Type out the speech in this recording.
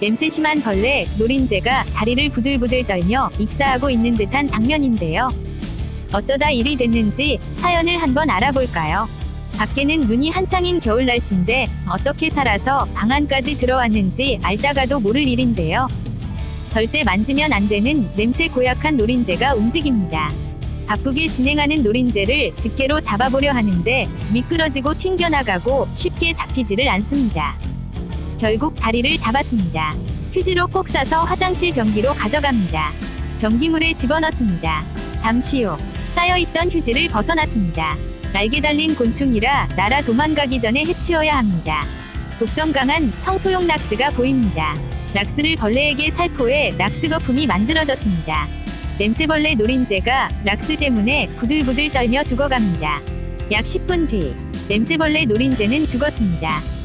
냄새 심한 벌레, 노린재가 다리를 부들부들 떨며 익사하고 있는 듯한 장면인데요. 어쩌다 일이 됐는지 사연을 한번 알아볼까요? 밖에는 눈이 한창인 겨울 날씨인데 어떻게 살아서 방 안까지 들어왔는지 알다가도 모를 일인데요. 절대 만지면 안 되는 냄새 고약한 노린재가 움직입니다. 바쁘게 진행하는 노린재를 집게로 잡아보려 하는데 미끄러지고 튕겨나가고 쉽게 잡히지를 않습니다. 결국 다리를 잡았습니다. 휴지로 꼭 싸서 화장실 변기로 가져갑니다. 변기물에 집어넣습니다. 잠시 후 쌓여있던 휴지를 벗어났습니다. 날개 달린 곤충이라 날아 도망가기 전에 해치워야 합니다. 독성 강한 청소용 락스가 보입니다. 락스를 벌레에게 살포해 락스 거품이 만들어졌습니다. 냄새벌레 노린재가 락스 때문에 부들부들 떨며 죽어갑니다. 약 10분 뒤, 냄새벌레 노린재는 죽었습니다.